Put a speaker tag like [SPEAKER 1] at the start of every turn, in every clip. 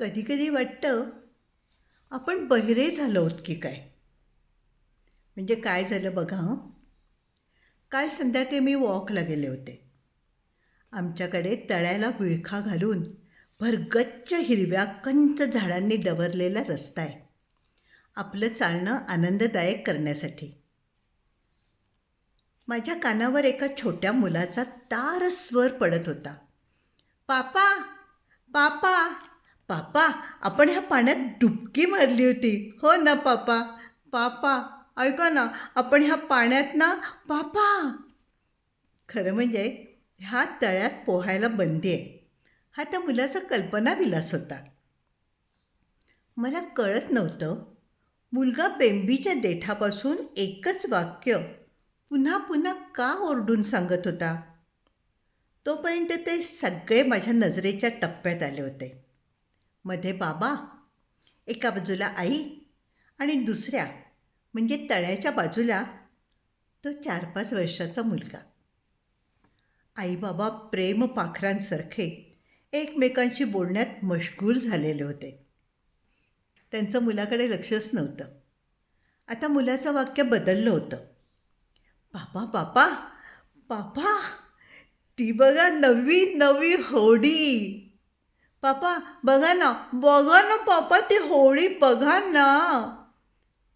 [SPEAKER 1] कधीकधी वाटतं आपण बहिरे झालो आहोत की काय? म्हणजे काय झालं बघा हं. काल संध्याकाळी मी वॉकला गेले होते. आमच्याकडे तळ्याला विळखा घालून भरगच्च हिरव्या कंच झाडांनी डवरलेला रस्ता आहे. आपलं चालणं आनंददायक करण्यासाठी. माझ्या कानावर एका छोट्या मुलाचा तार स्वर पडत होता. पापा पापा पापा आपण ह्या पाण्यात डुबकी मारली होती. हो ना पापा. पापा ऐका ना आपण ह्या पाण्यात ना पापा. खरं म्हणजे ह्या तळ्यात पोहायला बंदी आहे. हा त्या मुलाचा कल्पनाविलास होता. मला कळत नव्हतं मुलगा बेंबीच्या देठापासून एकच वाक्य पुन्हा पुन्हा का ओरडून सांगत होता? तोपर्यंत ते सगळे माझ्या नजरेच्या टप्प्यात आले होते. मध्ये बाबा एका बाजूला आई आणि दुसऱ्या म्हणजे तळ्याच्या बाजूला तो चार पाच वर्षाचा मुलगा. आई बाबा प्रेम पाखरांसारखे एकमेकांशी बोलण्यात मशगूल झालेले होते. त्यांचं मुलाकडे लक्षच नव्हतं. आता मुलाचं वाक्य बदललं होतं. बापा बापा बापा ती बघा नवी नवी होडी. पापा बघा ना बघा ना पापा ती होडी बघा ना.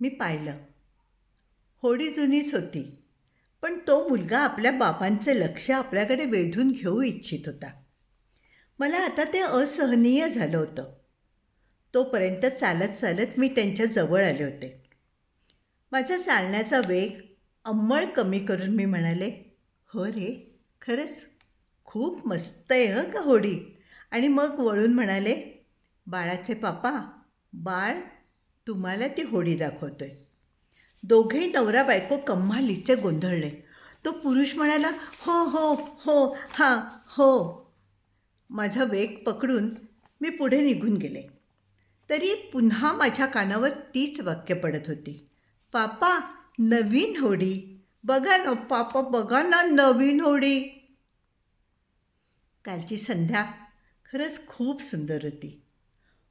[SPEAKER 1] मी पाहिलं. होडी जुनीच होती पण तो मुलगा आपल्या बाबांचं लक्ष आपल्याकडे वेधून घेऊ इच्छित होता. मला आता ते असहनीय झालं होतं. तोपर्यंत चालत चालत मी त्यांच्या जवळ आले होते. माझा चालण्याचा वेग अंमळ कमी करून मी म्हणाले हो रे खरंच खूप मस्त आहे हं का होडी आणि मग वळून म्हणाले बाळाचे पापा बाळ तुम्हाला ती होडी दाखवतोय. दोघेही नवरा बायको कम्हालीचे गोंधळले. तो पुरुष म्हणाला हो हो हो हां हो. माझा वेग पकडून मी पुढे निघून गेले. तरी पुन्हा माझ्या कानावर तीच वाक्य पडत होती. पापा नवीन होडी. बघा ना पापा बघा ना नवीन होडी. कालची संध्या खरंच खूप सुंदर होती.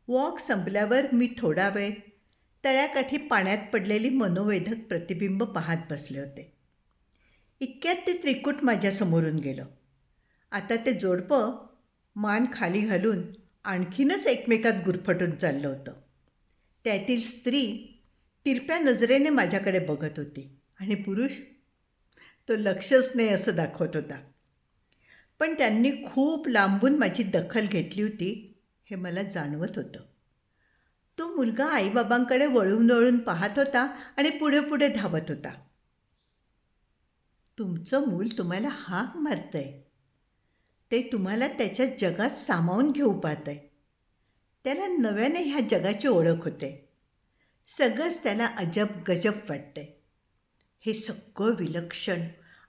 [SPEAKER 1] वॉक संपल्यावर मी थोडा वेळ तळ्याकाठी पाण्यात पडलेली मनोवेधक प्रतिबिंब पाहत बसले होते. इतक्यात ते त्रिकूट माझ्यासमोरून गेलं. आता ते जोडपं मान खाली घालून आणखीनच एकमेकात गुरफटून चाललं होतं. त्यातील स्त्री तिरप्या नजरेने माझ्याकडे बघत होती आणि पुरुष तो लक्षच नाही असं दाखवत होता. पण त्यांनी खूप लांबून माझी दखल घेतली होती हे मला जाणवत होतं. तो मुलगा आईबाबांकडे वळून वळून पाहत होता आणि पुढे पुढे धावत होता. तुमचं मूल तुम्हाला हाक मारतंय. ते तुम्हाला त्याच्या जगात सामावून घेऊ पाहत आहे त्याला नव्याने ह्या जगाची ओळख होते. सगळंच त्याला अजब गजब वाटतंय. हे सगळं विलक्षण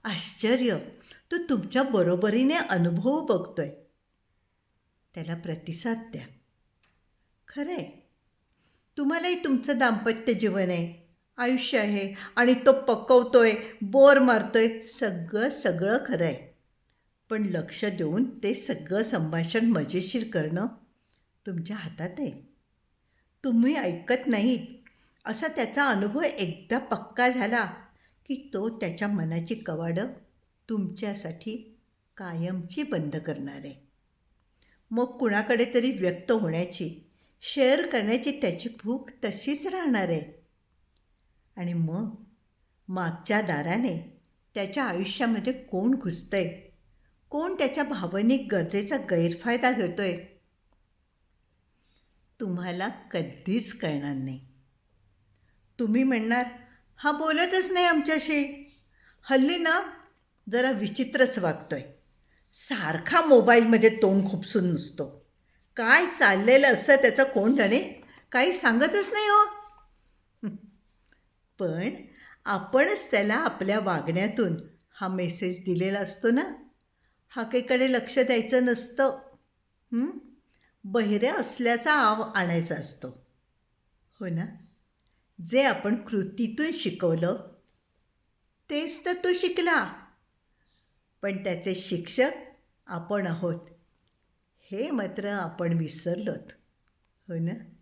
[SPEAKER 1] आश्चर्य तो तुमच्या बरोबरीने अनुभव बघतोय. त्याला प्रतिसाद द्या. खरं आहे तुम्हालाही तुमचं दाम्पत्य जीवन आहे आयुष्य आहे आणि तो पकवतोय बोर मारतोय सगळं सगळं खरं आहे पण लक्ष देऊन ते सगळं संभाषण मजेशीर करणं तुमच्या हातात आहे. तुम्ही ऐकत नाहीत. असा त्याचा अनुभव एकदा पक्का झाला की तो त्याच्या मनाची कवाडं तुमच्यासाठी कायमची बंद करणार. आहे मग कुणाकडे तरी व्यक्त होण्याची शेअर करण्याची त्याची भूक तशीच राहणार. आहे आणि मग मागच्या दाराने त्याच्या आयुष्यामध्ये कोण घुसतंय? कोण त्याच्या भावनिक गरजेचा गैरफायदा घेतोय? तुम्हाला कधीच कळणार नाही. तुम्ही म्हणणार हा बोलतच नाही आमच्याशी. हल्ली ना जरा विचित्रच वागतोय. सारखा मोबाईलमध्ये तोंड खुपसून नुसतो. काय चाललेलं असतं त्याचं कोण जाणे काही सांगतच नाही हो. पण आपणच त्याला आपल्या वागण्यातून हा मेसेज दिलेला असतो ना? हाकेकडे लक्ष द्यायचं नसतं. बहिऱ्या असल्याचा आव आणायचा असतो. हो ना? जे आपण कृतीतून शिकवलं तेच तर तो शिकला. पण त्याचे शिक्षक आपण आहोत. हे मात्र आपण विसरलोत. हो ना?